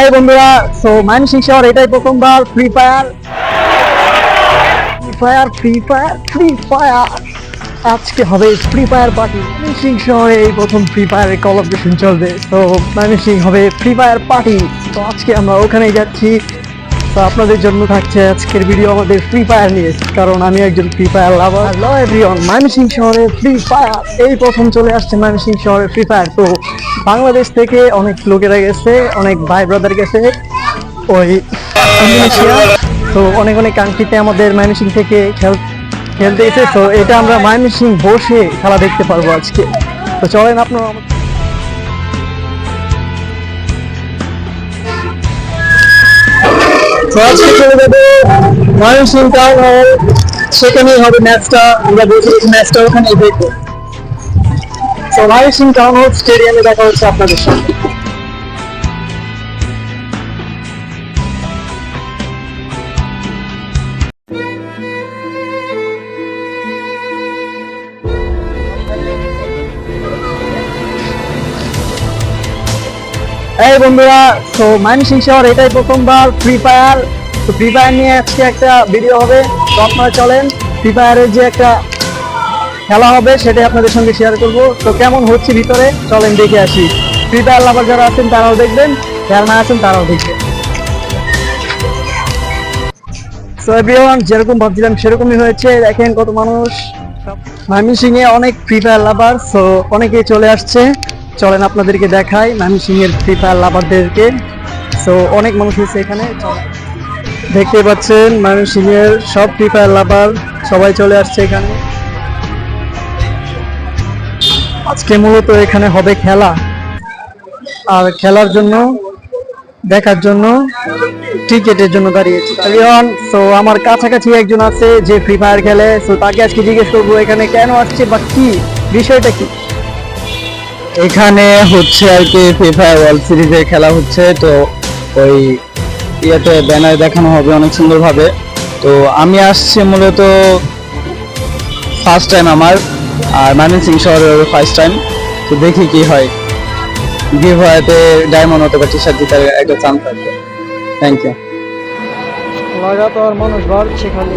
এই বন্ধুরা সো মানসিক শহর এটাই প্রথমবার Free Fire Free Fire Free Fire Free Fire আজকে হবে ফ্রি ফায়ার পার্টি মানসিক শহরে এই প্রথম ফ্রি ফায়ারের কলাবরেশন চলবে। তো মানসিক হবে ফ্রি ফায়ার পার্টি তো আজকে আমরা ওখানে যাচ্ছি। তো আপনাদের জন্য থাকছে আজকের ভিডিও আমাদের ফ্রি ফায়ার নিয়ে, কারণ আমি একজন Free Fire lover hello everyone Mymensingh শহরে ফ্রি ফায়ার এই প্রথম চলে আসছে ময়মনসিংহ শহরে ফ্রি ফায়ার তো বাংলাদেশ থেকে অনেক লোকেরা গেছে, অনেক ভাই ব্রাদার গেছে। ওই ইন্দোনেশিয়া। তো অনেক অনেক কান্ট্রিতে আমাদের ময়মনসিংহ থেকে খেল খেলতে এসে তো এটা আমরা ময়মনসিংহ বসে খেলা দেখতে পারব আজকে। তো চলেন আপনারা তো চলে টাউন সেখানেই হবে ম্যাচটা আমরা বলছি ম্যাচটা ওখানেই দেখব তো ময়মনসিংহ টাউন হল স্টেডিয়ামে দেখা হচ্ছে আপনাদের সাথে এই বন্ধুরা, তো মানসিং শহর এটাই প্রথমবার ফ্রি ফায়ার তো ফ্রি ফায়ার নিয়ে আজকে একটা ভিডিও হবে। তো আপনারা চলেন ফ্রি ফায়ারের যে একটা খেলা হবে, সেটাই আপনাদের সঙ্গে শেয়ার করব। তো কেমন হচ্ছে ভিতরে? চলেন দেখে আসি। ফ্রি ফায়ার লাভার যারা আছেন, তারাও দেখবেন। যারা না আছেন, তারাও দেখবেন। তো এভরিওয়ান যেরকম ভাবছিলাম, সেরকমই হয়েছে। দেখেন কত মানুষ। ময়মনসিং এ অনেক ফ্রি ফায়ার লাভার সো অনেকেই চলে আসছে। চলেন আপনাদেরকে দেখাই এর ফ্রি ফায়ার লাভারদেরকে সো অনেক মানুষ হয়েছে এখানে। দেখতে পাচ্ছেন এর সব ফ্রি ফায়ার লাভার সবাই চলে আসছে এখানে। আজকে মূলত এখানে হবে খেলা। আর খেলার জন্য, দেখার জন্য, টিকেটের জন্য দাঁড়িয়েছি। সো আমার কাছাকাছি একজন আছে যে ফ্রি ফায়ার খেলে। সো তাকে আজকে জিজ্ঞেস করব, এখানে কেন আসছে বা কি? বিষয়টা কি? এখানে হচ্ছে আর কি ফ্রি ফায়ার ওয়ার্ল্ড সিরিজের খেলা হচ্ছে, তো ওই ইয়েতে ব্যানার দেখানো হবে অনেক সুন্দরভাবে। তো আমি আসছি মূলত ফার্স্ট টাইম আমার, আর ময়মনসিং শহরের ফার্স্ট টাইম তো দেখি কি হয়। গিভ হওয়াতে ডায়মন্ড অথবা টি শার্ট জেতার একটা চান্স থাকবে। থ্যাংক ইউ লাগাতার মানুষ বাড়ছে খালি।